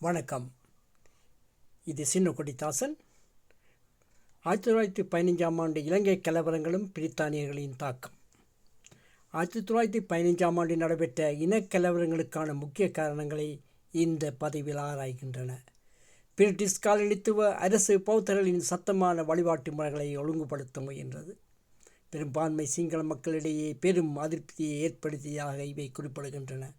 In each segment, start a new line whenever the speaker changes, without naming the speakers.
வணக்கம். இது சின்ன கொடிதாசன் ஆயிரத்தி தொள்ளாயிரத்தி பதினைஞ்சாம் ஆண்டு இலங்கை கலவரங்களும் பிரித்தானியர்களின் தாக்கம். ஆயிரத்தி தொள்ளாயிரத்தி பதினைஞ்சாம் ஆண்டு நடைபெற்ற இனக்கலவரங்களுக்கான முக்கிய காரணங்களை இந்த பதிவில் ஆராய்கின்றன. பிரிட்டிஷ் காலனித்துவ அரசு பௌத்தர்களின் சத்தமான வழிபாட்டு முறைகளை ஒழுங்குபடுத்த முயன்றது. பெரும்பான்மை சிங்கள மக்களிடையே பெரும் அதிருப்தியை ஏற்படுத்தியதாக இவை குறிப்பிடுகின்றன.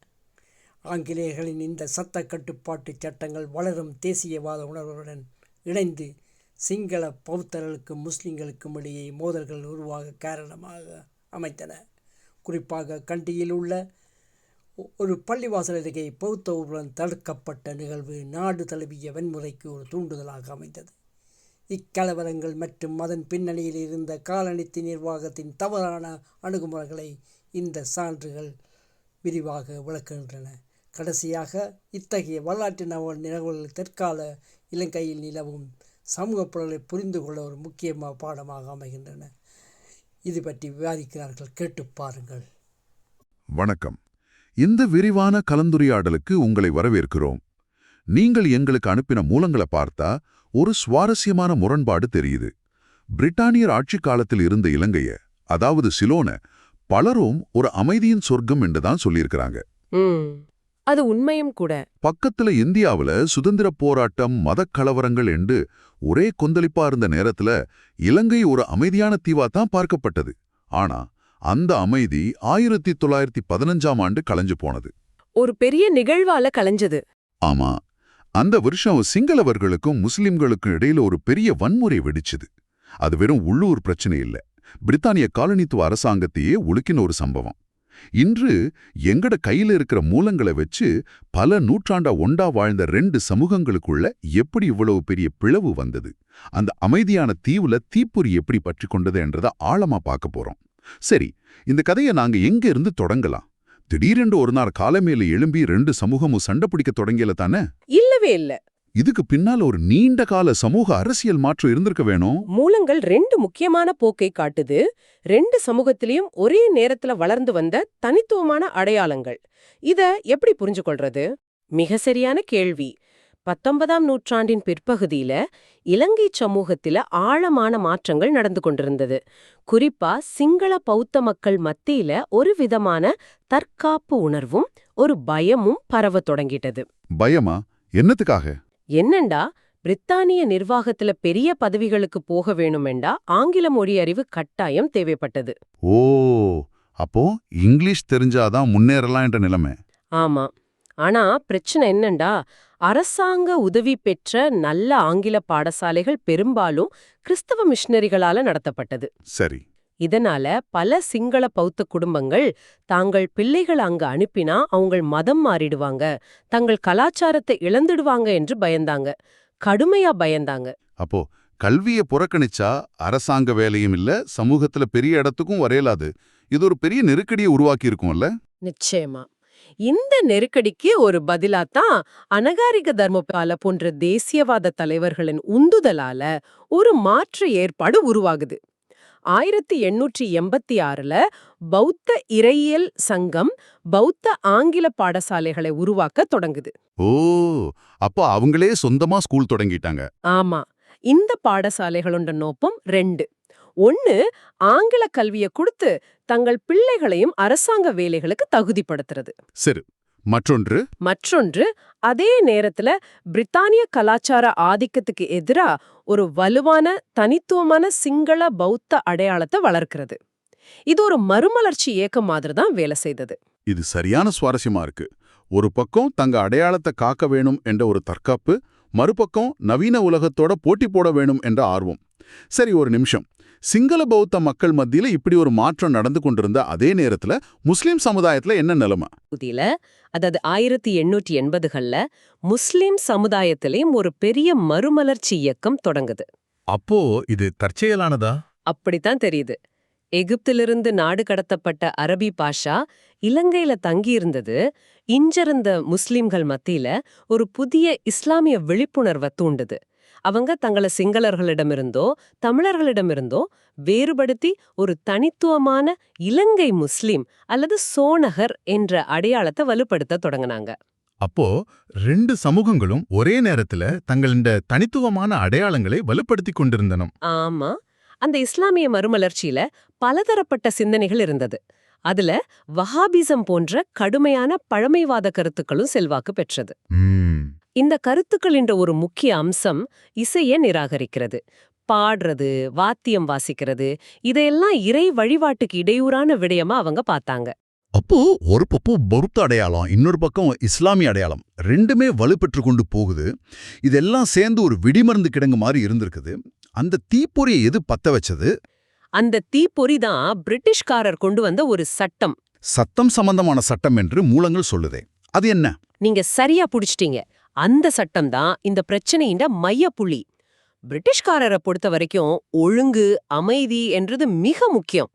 ஆங்கிலேயர்களின் இந்த சட்ட கட்டுப்பாட்டு சட்டங்கள் வளரும் தேசியவாத உணர்வுடன் இணைந்து சிங்கள பௌத்தர்களுக்கும் முஸ்லிம்களுக்கும் இடையே மோதல்கள் உருவாக காரணமாக அமைந்தன. குறிப்பாக கண்டியில் உள்ள ஒரு பள்ளிவாசல் அருகே பௌத்த ஊர்வலம் தடுக்கப்பட்ட நிகழ்வு நாடு தழுவிய வன்முறைக்கு ஒரு தூண்டுதலாக அமைந்தது. இக்கலவரங்கள் மற்றும் அதன் பின்னணியில் இருந்த காலனித்து நிர்வாகத்தின் தவறான அணுகுமுறைகளை இந்த சான்றுகள் விரிவாக விளக்குகின்றன. கடைசியாக இத்தகைய வரலாற்று நவ நிகழ்வுகள் தற்கால இலங்கையில் நிலவும் சமூக புலங்களை புரிந்து கொள்ள ஒரு முக்கிய பாடமாக அமைகின்றன. இது பற்றி விவாதிக்கிறார்கள். கேட்டு பாருங்கள்.
வணக்கம். இந்த விரிவான கலந்துரையாடலுக்கு உங்களை வரவேற்கிறோம். நீங்கள் எங்களுக்கு அனுப்பின மூலங்களை பார்த்தா ஒரு சுவாரஸ்யமான முரண்பாடு தெரியுது. பிரிட்டானியர் ஆட்சி காலத்தில் இருந்த இலங்கைய அதாவது சிலோன பலரும் ஒரு அமைதியின் சொர்க்கம் என்றுதான் சொல்லியிருக்கிறாங்க.
ம். அது உண்மையும் கூட.
பக்கத்துல இந்தியாவுல சுதந்திர போராட்டம் மதக் கலவரங்கள் என்று ஒரே கொந்தளிப்பா இருந்த நேரத்துல இலங்கை ஒரு அமைதியான தீவா தான் பார்க்கப்பட்டது. ஆனா அந்த அமைதி ஆயிரத்தி தொள்ளாயிரத்தி பதினஞ்சாம் ஆண்டு கலைஞ்சு போனது.
ஒரு பெரிய நிகழ்வால கலைஞ்சது.
ஆமா அந்த வருஷம் சிங்களவர்களுக்கும் முஸ்லிம்களுக்கும் இடையில ஒரு பெரிய வன்முறை வெடிச்சுது. அது வெறும் உள்ளூர் பிரச்சனை இல்ல. பிரித்தானிய காலனித்துவ அரசாங்கத்தையே உலுக்கின ஒரு சம்பவம். இன்று எங்கட கையில இருக்கிற மூலங்களை வச்சு பல நூற்றாண்டா ஒண்டா வாழ்ந்த ரெண்டு சமூகங்களுக்குள்ள எப்படி இவ்வளவு பெரிய பிளவு வந்தது? அந்த அமைதியான தீவுல தீப்பொறி எப்படி பற்றி கொண்டது என்றதை ஆழமா பார்க்க போறோம். சரி இந்த கதையை நாங்க எங்க இருந்து தொடங்கலாம்? திடீரென்று ஒரு நாள் காலமேல எழும்பி ரெண்டு சமூகமும் சண்டை பிடிக்க தொடங்கியல தானே?
இல்லவே இல்ல.
இதுக்கு பின்னால ஒரு நீண்ட கால சமூக அரசியல் மாற்றம் இருந்திருக்க வேணும்.
மூலங்கள் ரெண்டு முக்கியமான போக்கை காட்டுது. ரெண்டு சமூகத்திலையும் ஒரே நேரத்துல வளர்ந்து வந்த தனித்துவமான அடையாளங்கள். இத எப்படி புரிஞ்சு கொள்றது மிக சரியான கேள்வி. பத்தொன்பதாம் நூற்றாண்டின் பிற்பகுதியில இலங்கை சமூகத்தில ஆழமான மாற்றங்கள் நடந்து கொண்டிருந்தது. குறிப்பா சிங்கள பௌத்த மக்கள் மத்தியில ஒரு விதமான தற்காப்பு உணர்வும் ஒரு பயமும் பரவ தொடங்கிட்டது.
பயமா? என்னத்துக்காக?
என்னண்டா பிரித்தானிய நிர்வாகத்துல பெரிய பதவிகளுக்கு போக வேணுமெண்டா ஆங்கில மொழி அறிவு கட்டாயம் தேவைப்பட்டது.
ஓ அப்போ இங்கிலீஷ் தெரிஞ்சாதான் முன்னேறலாம் என்ற நிலைமை.
ஆமா ஆனா பிரச்சனை என்னண்டா அரசாங்க உதவி பெற்ற நல்ல ஆங்கில பாடசாலைகள் பெரும்பாலும் கிறிஸ்தவ மிஷனரிகளால நடத்தப்பட்டது.
சரி.
இதனால பல சிங்கள பௌத்த குடும்பங்கள் தாங்கள் பிள்ளைகள் அங்க அனுப்பினா அவங்க மதம் மாறிடுவாங்க. தங்கள் கலாச்சாரத்தை இழந்துடுவாங்க என்று பயந்தாங்க. கடுமையா பயந்தாங்க.
அப்போ கல்விய புறக்கணிச்சா அரசாங்க வேலையும் இல்ல சமூகத்துல பெரிய இடத்துக்கும் வரையலாது. இது ஒரு பெரிய நெருக்கடியை உருவாக்கி இருக்கும்ல?
நிச்சயமா. இந்த நெருக்கடிக்கு ஒரு பதிலாத்தான் அனகாரிக தர்மபால போன்ற தேசியவாத தலைவர்களின் உந்துதலால ஒரு மாற்று ஏற்பாடு உருவாகுது. ஆயிரத்தி எண்ணூற்றி எண்பத்தி ஆறுல பௌத்த இறையியல் சங்கம் பௌத்த ஆங்கில பாடசாலைகளை உருவாக்க தொடங்குது.
ஓ அப்போ அவங்களே சொந்தமா ஸ்கூல் தொடங்கிட்டாங்க.
ஆமா இந்த பாடசாலைகளோட நோக்கம் ரெண்டு. ஒன்னு ஆங்கில கல்விய கொடுத்து தங்கள் பிள்ளைகளையும் அரசாங்க வேலைகளுக்கு தகுதிப்படுத்துறது.
சரி மற்றொன்று?
மற்றொன்று அதே நேரத்துல பிரித்தானிய கலாச்சார ஆதிக்கத்துக்கு எதிரா ஒரு வலுவான தனித்துவமான சிங்கள பௌத்த அடையாளத்தை வளர்க்கிறது. இது ஒரு மறுமலர்ச்சி இயக்கம் மாதிரி தான் வேலை செய்தது.
இது சரியான சுவாரஸ்யமா இருக்கு. ஒரு பக்கம் தங்க அடையாளத்தை காக்க வேணும் என்ற ஒரு தற்காப்பு மறுபக்கம் நவீன உலகத்தோட போட்டி போட வேணும் என்ற ஆர்வம். சரி ஒரு நிமிஷம். சிங்கள பௌத்த மக்கள் மத்தியில இப்படி ஒரு மாற்றம் நடந்து கொண்டிருந்த அதே நேரத்துல முஸ்லிம் சமுதாயத்துல என்ன நிலைமை?
பகுதியில அதாவது ஆயிரத்தி எண்ணூற்றி எண்பதுகள்ல முஸ்லிம் சமுதாயத்திலையும் ஒரு பெரிய மறுமலர்ச்சி இயக்கம் தொடங்குது.
அப்போ இது தற்செயலானதா?
அப்படித்தான் தெரியுது. எகிப்திலிருந்து நாடு கடத்தப்பட்ட அரபி பாஷா இலங்கையில தங்கியிருந்தது. இஞ்சிருந்த முஸ்லிம்கள் மத்தியில ஒரு புதிய இஸ்லாமிய விழிப்புணர்வை தூண்டுது. அவங்க தங்களை சிங்களர்களிடமிருந்தோ தமிழர்களிடமிருந்தோ வேறுபடுத்தி ஒரு தனித்துவமான இலங்கை முஸ்லிம் அல்லது சோனகர் என்ற அடையாளத்தை வலுப்படுத்த தொடங்கினாங்க.
அப்போ ரெண்டு சமூகங்களும் ஒரே நேரத்துல தங்களின் தனித்துவமான அடையாளங்களை வலுப்படுத்திக் கொண்டிருந்தனம்.
ஆமா. அந்த இஸ்லாமிய மறுமலர்ச்சியில பலதரப்பட்ட சிந்தனைகள் இருந்தது. அதுல வஹாபிசம் போன்ற கடுமையான பழமைவாத கருத்துக்களும் செல்வாக்கு பெற்றது. இந்த கருத்துக்களின்ற ஒரு முக்கிய அம்சம் இசைய நிராகரிக்கிறது. பாடுறது வாத்தியம் வாசிக்கிறது இதையெல்லாம் இறை வழிபாட்டுக்கு இடையூறான விடயமா அவங்க பார்த்தாங்க.
அப்போ ஒரு பக்கம் பௌத்த அடையாளம் இன்னொரு பக்கம் இஸ்லாமிய அடையாளம் ரெண்டுமே வலுப்பெற்று கொண்டு போகுது. இதெல்லாம் சேர்ந்து ஒரு வெடிமருந்து கிடங்கு மாதிரி இருந்திருக்குது. அந்த தீப்பொறியை எது பத்த வச்சது?
அந்த தீப்பொறி தான் பிரிட்டிஷ்காரர் கொண்டு வந்த ஒரு சட்டம்.
சத்தம் சம்பந்தமான சட்டம் என்று மூலங்கள் சொல்லுதே. அது என்ன?
நீங்க சரியா புடிச்சிட்டீங்க. அந்த சட்டம் தான் இந்த பிரச்சனையின் மையப்புள்ளி. பிரிட்டிஷ்காரரை பொறுத்த வரைக்கும் ஒழுங்கு அமைதி என்றது மிக முக்கியம்.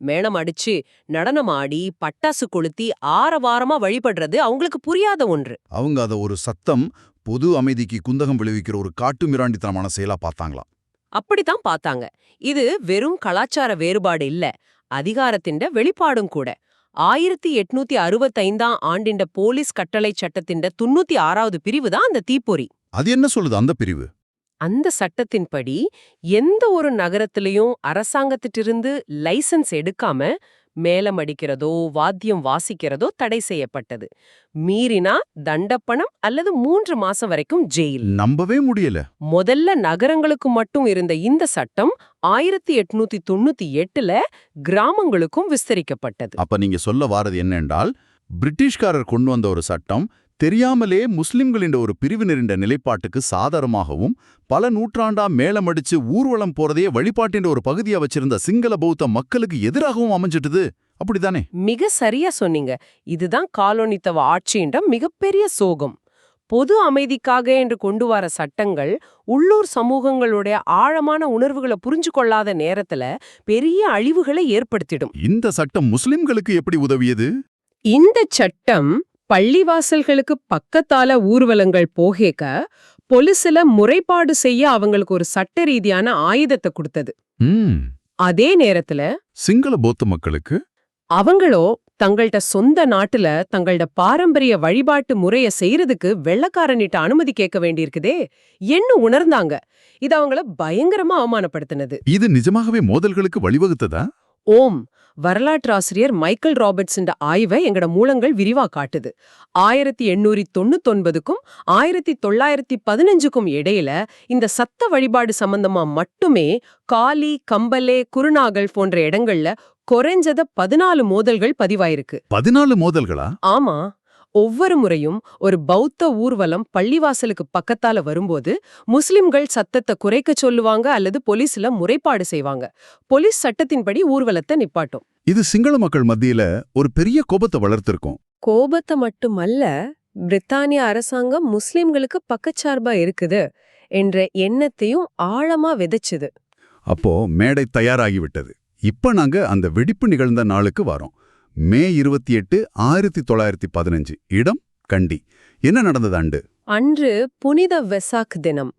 மேளம் அடிச்சு நடனம் ஆடி பட்டாசு கொளுத்தி ஆரவாரமா வழிபடுறது அவங்களுக்கு புரியாத ஒன்று.
அவங்க அதை ஒரு சத்தம் பொது அமைதிக்கு குந்தகம் விளைவிக்கிற ஒரு காட்டு மிராண்டித்தனமான செயலா பார்த்தாங்களாம்.
அப்படித்தான் பார்த்தாங்க. இது வெறும் கலாச்சார வேறுபாடு இல்ல அதிகாரத்தின் வெளிப்பாடும் கூட. ஆயிரத்தி எட்நூத்தி அறுபத்தைந்தாம் ஆண்டிண்ட போலீஸ் கட்டளை சட்டத்தின் தொண்ணூத்தி ஆறாவது பிரிவு தான் அந்த தீப்பொறி.
அது என்ன சொல்லுது அந்த பிரிவு?
அந்த சட்டத்தின்படி எந்த ஒரு நகரத்திலையும் அரசாங்கத்திட்டிருந்து லைசென்ஸ் எடுக்காம மேளம் அடிக்கிறதோ வாத்தியம் வாசிக்கிறதோ தடை செய்யப்பட்டது. மீறினா தண்டப்பணம் அல்லது மூன்று மாசம் வரைக்கும் ஜெயில்.
நம்பவே முடியல.
முதல்ல நகரங்களுக்கு மட்டும் இருந்த இந்த சட்டம் ஆயிரத்தி எட்நூத்தி தொண்ணூத்தி எட்டுல கிராமங்களுக்கும் விஸ்தரிக்கப்பட்டது.
அப்ப நீங்க சொல்ல வாரது என்னென்றால் பிரிட்டிஷ்காரர் கொண்டு வந்த ஒரு சட்டம் தெரியாமலே முஸ்லிம்களின் ஒரு பிரிவினரின் நிலைப்பாட்டுக்கு சாதாரமாகவும் பல நூற்றாண்டா மேளமடிச்சு ஊர்வலம் போறதையே வழிபாட்டின் ஒரு பகுதியா வச்சிருந்த சிங்கள பௌத்த மக்களுக்கு எதிராகவும் அமைஞ்சிட்டுது. அப்படிதானே?
மிக சரியா சொன்னீங்க. இதுதான் காலோனித்தவ ஆட்சின்ற மிகப்பெரிய சோகம். பொது அமைதிக்காக என்று கொண்டு வர சட்டங்கள் உள்ளூர் சமூகங்களுடைய ஆழமான உணர்வுகளை புரிஞ்சு கொள்ளாத நேரத்துல பெரிய அழிவுகளை ஏற்படுத்திடும்.
இந்த சட்டம் முஸ்லிம்களுக்கு எப்படி உதவியது?
இந்த சட்டம் பள்ளிவாசல்களுக்கு பக்கத்தால ஊர்வலங்கள் போகேக்க பொலிசுல முறைப்பாடு செய்ய அவங்களுக்கு ஒரு சட்ட ரீதியான ஆயுதத்தை கொடுத்தது. அதே நேரத்துல
சிங்கள பௌத்த மக்களுக்கு?
அவங்களோ தங்கள்ட்ட சொந்த நாட்டுல தங்கள்ட பாரம்பரிய வழிபாட்டு முறைய செய்யறதுக்கு வெள்ளக்காரனிட்ட அனுமதி கேட்க வேண்டியிருக்குதே என்ன உணர்ந்தாங்க. இது அவங்கள பயங்கரமா அவமானப்படுத்தினது.
இது நிஜமாகவே மோதல்களுக்கு வழிவகுத்ததா?
ஓம். வரலாற்றாசிரியர் மைக்கேல் ராபர்ட்ஸின் ஆய்வை எங்கட மூலங்கள் விரிவா காட்டுது. ஆயிரத்தி எண்ணூத்தி தொண்ணூத்தொன்பதுக்கும் ஆயிரத்தி தொள்ளாயிரத்தி பதினஞ்சுக்கும் இடையில இந்த சத்த வழிபாடு சம்பந்தமா மட்டுமே காலி கம்பலே குருநாகல் போன்ற இடங்கள்ல குறைஞ்சத பதினாலு மோதல்கள் பதிவாயிருக்கு.
பதினாலு மோதல்களா?
ஆமா. ஒவ்வொரு முறையும் ஒரு பௌத்த ஊர்வலம் பள்ளிவாசலுக்கு பக்கத்தால வரும்போது முஸ்லிம்கள் சத்தத்தை குறைக்க சொல்லுவாங்க அல்லது போலீஸ்ல முறைப்பாடு செய்வாங்க. போலீஸ் சட்டத்தின்படி ஊர்வலத்தை நிப்பாட்டும்.
இது சிங்கள மக்கள் மத்தியில ஒரு பெரிய கோபத்தை வளர்த்திருக்கும்.
கோபத்தை மட்டுமல்ல பிரித்தானிய அரசாங்கம் முஸ்லிம்களுக்கு பக்கச்சார்பா இருக்குது என்ற எண்ணத்தையும் ஆழமா விதைச்சுது.
அப்போ மேடை தயாராகிவிட்டது. இப்ப நாங்க அந்த வெடிப்பு நிகழ்ந்த நாளுக்கு வரோம். மே இருபத்தி எட்டு ஆயிரத்தி தொள்ளாயிரத்தி பதினஞ்சு. இடம் கண்டி. என்ன நடந்தது அண்டு
அன்று புனித வெசாக் தினம்.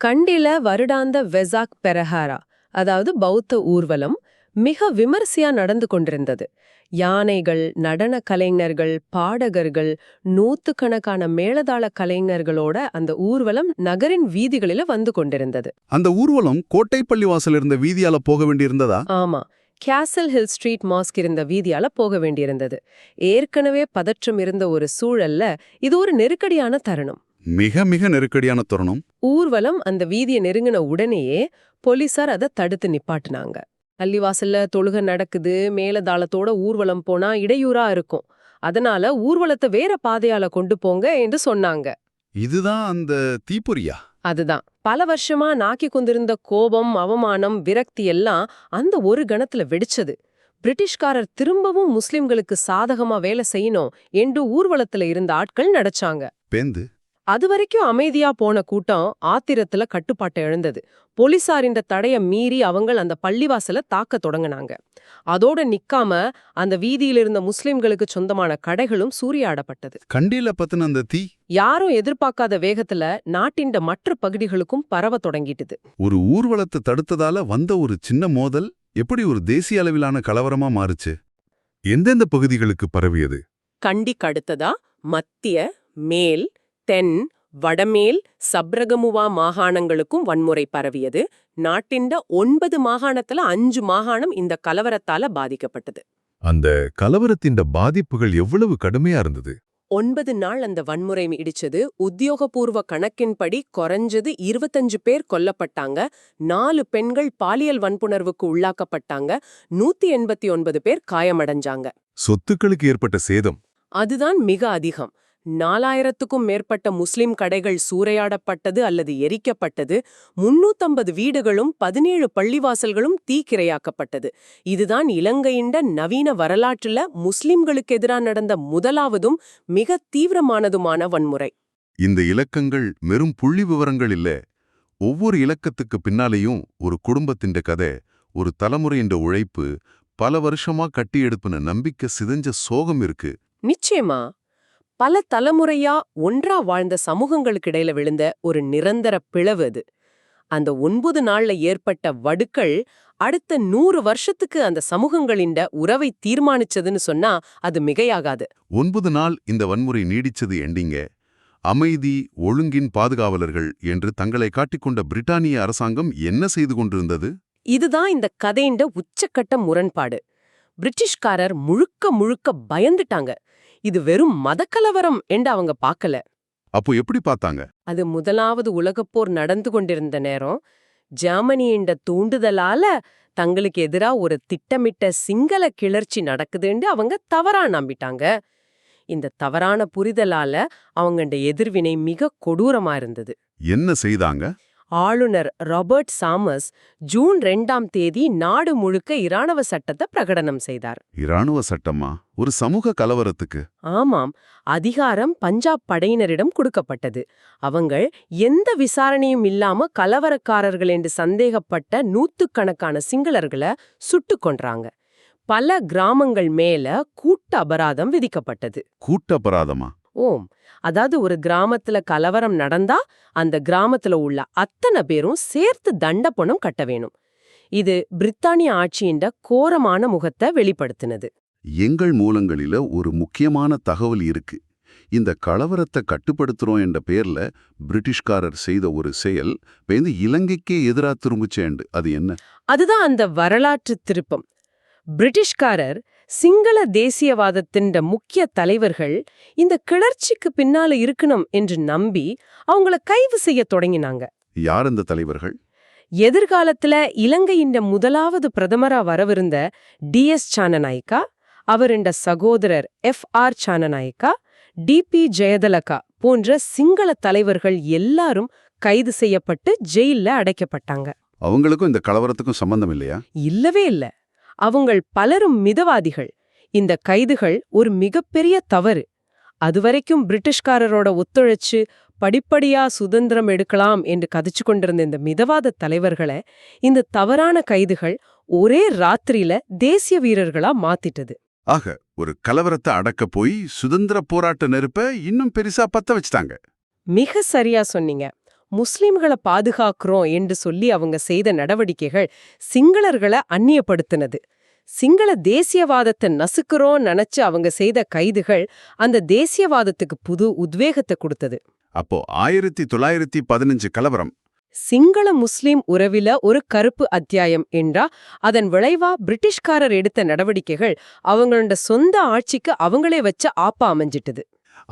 கண்டில வருடாந்த வெசாக் பெரஹாரா அதாவது பௌத்த ஊர்வலம் மிக விமர்சையா நடந்து கொண்டிருந்தது. யானைகள் நடன கலைஞர்கள் பாடகர்கள் நூத்துக்கணக்கான மேளதாள கலைஞர்களோட அந்த ஊர்வலம் நகரின் வீதிகளில வந்து கொண்டிருந்தது.
அந்த ஊர்வலம் கோட்டை பள்ளிவாசல் இருந்த வீதியால போக வேண்டியிருந்ததா?
ஆமா. கேசல் ஹில் ஸ்ட்ரீட் மாஸ்க் இருந்த வீதியால போக வேண்டியிருந்தது. ஏற்கனவே பதற்றம் இருந்த ஒரு சூழல்ல இது ஒரு நெருக்கடியான தருணம்.
மிக மிக நெருக்கடியான தருணம்.
ஊர்வலம் அந்த வீதியை நெருங்கின உடனேயே போலீசார் அதை தடுத்து நிப்பாட்டினாங்க. பள்ளிவாசல்ல தொழுகை நடக்குது மேலதாளத்தோட ஊர்வலம் போனா இடையூறா இருக்கும். அதனால ஊர்வலத்தை வேற பாதையால கொண்டு போங்க என்று சொன்னாங்க.
இதுதான் அந்த தீப்பொறியா?
அதுதான். பல வருஷமா நாக்கி கொண்டிருந்த கோபம் அவமானம் விரக்தி எல்லாம் அந்த ஒரு கணத்துல வெடிச்சது. பிரிட்டிஷ்காரர் திரும்பவும் முஸ்லிம்களுக்கு சாதகமா வேலை செய்யணும் என்று ஊர்வலத்துல இருந்த ஆட்கள் நடச்சாங்க.
பேந்து
அதுவரைக்கும் அமைதியா போன கூட்டம் ஆத்திரத்துல கட்டுப்பாட்டை இழந்தது போலீசாரின் தடைய மீறி அவங்க அந்த பள்ளிவாசல தாக்க தொடங்குனாங்க. அதோட நிக்காம அந்த வீதியில இருந்த முஸ்லிம்களுக்கு சொந்தமான கடைகளும் சூறையாடப்பட்டது.
கண்டியில பத்தின அந்த தீ?
யாரும் எதிர்பார்க்காத வேகத்துல நாட்டின் மற்ற பகுதிகளுக்கும் பரவ தொடங்கிட்டுது.
ஒரு ஊர்வலத்தை தடுத்ததால வந்த ஒரு சின்ன மோதல் எப்படி ஒரு தேசிய அளவிலான கலவரமா மாறுச்சு? எந்தெந்த பகுதிகளுக்கு பரவியது?
கண்டிக்கு அடுத்ததா மத்திய மேல் தென் வடமேல் சப்ரகமுவா மாகாணங்களுக்கும் வன்முறை பரவியது. நாட்டிண்ட ஒன்பது மாகாணத்துல அஞ்சு மாகாணம் இந்த கலவரத்தால பாதிக்கப்பட்டது.
அந்த கலவரத்தின் பாதிப்புகள் எவ்வளவு கடுமையா இருந்தது?
ஒன்பது நாள் அந்த வன்முறை இடிச்சது. உத்தியோகபூர்வ கணக்கின்படி குறைஞ்சது இருபத்தஞ்சு பேர் கொல்லப்பட்டாங்க. நாலு பெண்கள் பாலியல் வன்புணர்வுக்கு உள்ளாக்கப்பட்டாங்க. நூத்தி எண்பத்தி ஒன்பது பேர் காயமடைஞ்சாங்க.
சொத்துக்களுக்கு ஏற்பட்ட சேதம்?
அதுதான் மிக அதிகம். நாலாயிரத்துக்கும் மேற்பட்ட முஸ்லிம் கடைகள் சூறையாடப்பட்டது அல்லது எரிக்கப்பட்டது முன்னூத்தம்பது வீடுகளும் பதினேழு பள்ளிவாசல்களும் தீக்கிரையாக்கப்பட்டது. இதுதான் இலங்கையிண்ட நவீன வரலாற்றுல முஸ்லிம்களுக்கு எதிரா நடந்த முதலாவதும் மிக தீவிரமானதுமான வன்முறை.
இந்த இலக்கங்கள் வெறும் புள்ளி விவரங்கள் இல்ல. ஒவ்வொரு இலக்கத்துக்கு பின்னாலேயும் ஒரு குடும்பத்தின் கதை ஒரு தலைமுறையின் உழைப்பு பல வருஷமா கட்டி எடுப்பின நம்பிக்கை சிதைஞ்ச சோகம் இருக்கு.
நிச்சயமா. பல தலைமுறையா ஒன்றா வாழ்ந்த சமூகங்களுக்கு இடையில விழுந்த ஒரு நிரந்தர பிளவு அது. அந்த ஒன்பது நாள்ல ஏற்பட்ட வடுக்கள் அடுத்த நூறு வருஷத்துக்கு அந்த சமூகங்களின் உறவை தீர்மானிச்சதுன்னு சொன்னா அது மிகையாகாது.
ஒன்பது நாள் இந்த வன்முறை நீடிச்சது எண்டிங்க. அமைதி ஒழுங்கின் பாதுகாவலர்கள் என்று தங்களை காட்டிக்கொண்ட பிரிட்டானிய அரசாங்கம் என்ன செய்து கொண்டிருந்தது?
இதுதான் இந்த கதையிண்ட உச்சக்கட்ட முரண்பாடு. பிரிட்டிஷ்காரர் முழுக்க முழுக்க பயந்துட்டாங்க. இது வெறும் மதக்கலவரம் என்று அவங்க பார்க்கல.
அப்போ எப்படி பார்த்தாங்க?
அது முதலாவது உலகப்போர் நடந்து கொண்டிருந்த நேரம். ஜெர்மனியின் தூண்டுதலால தங்களுக்கு எதிரா ஒரு திட்டமிட்ட சிங்கள கிளர்ச்சி நடக்குதுன்னு அவங்க தவறா நம்பிட்டாங்க. இந்த தவறான புரிதலால அவங்கண்ட எதிர்வினை மிக கொடூரமா இருந்தது.
என்ன செய்தாங்க?
ஆளுநர் ராபர்ட் சாமஸ் ஜூன் ரெண்டாம் தேதி நாடு முழுக்க இராணுவ சட்டத்தை பிரகடனம் செய்தார்.
இராணுவ சட்டமா? ஒரு சமூக கலவரத்துக்கு?
ஆமாம். அதிகாரம் பஞ்சாப் படையினரிடம் கொடுக்கப்பட்டது. அவங்கள் எந்த விசாரணையும் இல்லாம கலவரக்காரர்கள் என்று சந்தேகப்பட்ட நூத்துக்கணக்கான சிங்களர்களை சுட்டுக் கொன்றாங்க. பல கிராமங்கள் மேல கூட்ட அபராதம் விதிக்கப்பட்டது.
கூட்ட அபராதமா?
ஓம் அதாவது ஒரு கிராமத்துல கலவரம் நடந்தா அந்த கிராமத்துல உள்ள அத்தனை பேரும் சேர்த்து தண்ட பணம் கட்ட வேணும். இது பிரித்தானிய ஆட்சியின் கோரமான முகத்தை வெளிப்படுத்தினது.
எங்கள் மூலங்களில ஒரு முக்கியமான தகவல் இருக்கு. இந்த கலவரத்தை கட்டுப்படுத்துறோம் என்ற பேர்ல பிரிட்டிஷ்காரர் செய்த ஒரு செயல் பேந்து இலங்கைக்கே எதிரா திரும்புச்சேண்டு. அது என்ன?
அதுதான் அந்த வரலாற்று திருப்பம். பிரிட்டிஷ்காரர் சிங்கள தேசியவாதத்தின் முக்கிய தலைவர்கள் இந்த கிளர்ச்சிக்கு பின்னால இருக்கணும் என்று நம்பி அவங்கள கைது செய்ய தொடங்கினாங்க.
யார் அந்த தலைவர்கள்?
எதிர்காலத்துல இலங்கையின் முதலாவது பிரதமரா வரவிருந்த டி எஸ் சானநாயக்கா அவருண்ட சகோதரர் F R Senanayake D B Jayatilaka போன்ற சிங்கள தலைவர்கள் எல்லாரும் கைது செய்யப்பட்டு ஜெயில்ல அடைக்கப்பட்டாங்க.
அவங்களுக்கும் இந்த கலவரத்துக்கும் சம்பந்தம் இல்லையா?
இல்லவே இல்ல. அவங்கள் பலரும் மிதவாதிகள். இந்த கைதுகள் ஒரு மிகப்பெரிய தவறு. அதுவரைக்கும் பிரிட்டிஷ்காரரோட ஒத்துழைச்சு படிப்படியா சுதந்திரம் எடுக்கலாம் என்று கதிச்சு கொண்டிருந்த இந்த மிதவாத தலைவர்களை இந்த தவறான கைதுகள் ஒரே ராத்திரியில தேசிய வீரர்களா மாத்திட்டது.
ஆக ஒரு கலவரத்தை அடக்க போய் சுதந்திர போராட்ட நெருப்ப இன்னும் பெருசா பத்த வச்சுட்டாங்க.
மிக சரியா சொன்னீங்க. முஸ்லிம்களை பாதுகாக்கிறோம் என்று சொல்லி அவங்க செய்த நடவடிக்கைகள் சிங்களர்களை அந்நியப்படுத்தினது. சிங்கள தேசியவாதத்தை நசுக்கிறோம் நினைச்சு அவங்க செய்த கைதுகள் அந்த தேசியவாதத்துக்கு புது உத்வேகத்தை கொடுத்தது.
அப்போ ஆயிரத்தி தொள்ளாயிரத்தி பதினஞ்சு கலவரம்.
சிங்கள முஸ்லிம் உறவில ஒரு கருப்பு அத்தியாயம் என்றா அதன் விளைவா பிரிட்டிஷ்காரர் எடுத்த நடவடிக்கைகள் அவங்களோட சொந்த ஆட்சிக்கு அவங்களே வச்ச ஆப்பா அமைஞ்சிட்டது.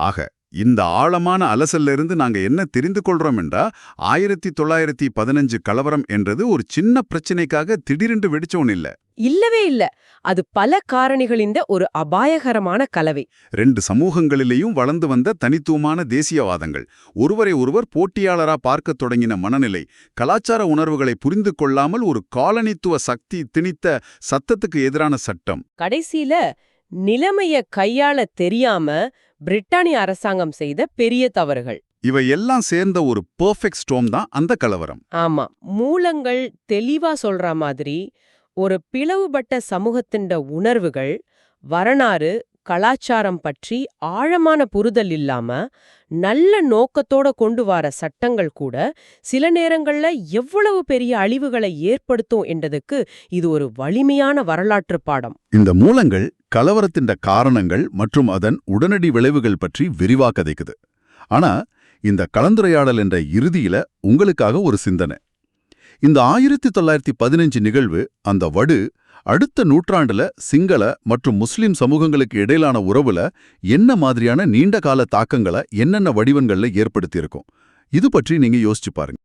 ஆக இந்த ஆழமான அலசல்ல இருந்து நாங்க என்ன தெரிந்து கொள்றோம் என்றா ஆயிரத்தி தொள்ளாயிரத்தி பதினஞ்சு கலவரம் என்றது ஒரு சின்ன பிரச்சனைக்காக திடீரென்று வெடிச்சோன் இல்ல.
இல்லவே இல்ல. அது பல காரணிகளிந்த ஒரு அபாயகரமான கலவை.
ரெண்டு சமூகங்களிலேயும் வளர்ந்து வந்த தனித்துவமான தேசியவாதங்கள். ஒருவரை ஒருவர் போட்டியாளரா பார்க்கத் தொடங்கின மனநிலை கலாச்சார உணர்வுகளை புரிந்து கொள்ளாமல் ஒரு காலனித்துவ சக்தி திணித்த சத்தத்துக்கு எதிரான சட்டம்.
கடைசியில நிலைமைய கையாள தெரியாம பிரிட்டானிய அரசாங்கம் செய்த பெரிய தவறுகள்.
இவை எல்லாம் சேர்ந்த ஒரு பெர்ஃபெக்ட் ஸ்டோம் தான் அந்த கலவரம்.
ஆமா மூலங்கள் தெளிவா சொல்ற மாதிரி ஒரு பிளவுபட்ட சமூகத்தின் உணர்வுகள் வரலாறு கலாச்சாரம் பற்றி ஆழமான புரிதல் இல்லாம நல்ல நோக்கத்தோட கொண்டு வர சட்டங்கள் கூட சில நேரங்கள்ல எவ்வளவு பெரிய அழிவுகளை ஏற்படுத்தும் என்றதுக்கு இது ஒரு வலிமையான வரலாற்று பாடம்.
இந்த மூலங்கள் கலவரத்தின் காரணங்கள் மற்றும் அதன் உடனடி விளைவுகள் பற்றி விரிவா கதைக்குது. ஆனா இந்த கலந்துரையாடல் என்ற இறுதியில உங்களுக்காக ஒரு சிந்தனை. இந்த ஆயிரத்தி தொள்ளாயிரத்தி பதினஞ்சு நிகழ்வு அந்த வடு அடுத்த நூற்றாண்டுல சிங்கள மற்றும் முஸ்லிம் சமூகங்களுக்கு இடையிலான உறவுல என்ன மாதிரியான நீண்ட கால தாக்கங்களை என்னென்ன வடிவங்கள்ல ஏற்படுத்தியிருக்கும்? இது பற்றி நீங்க யோசிச்சு பாருங்க.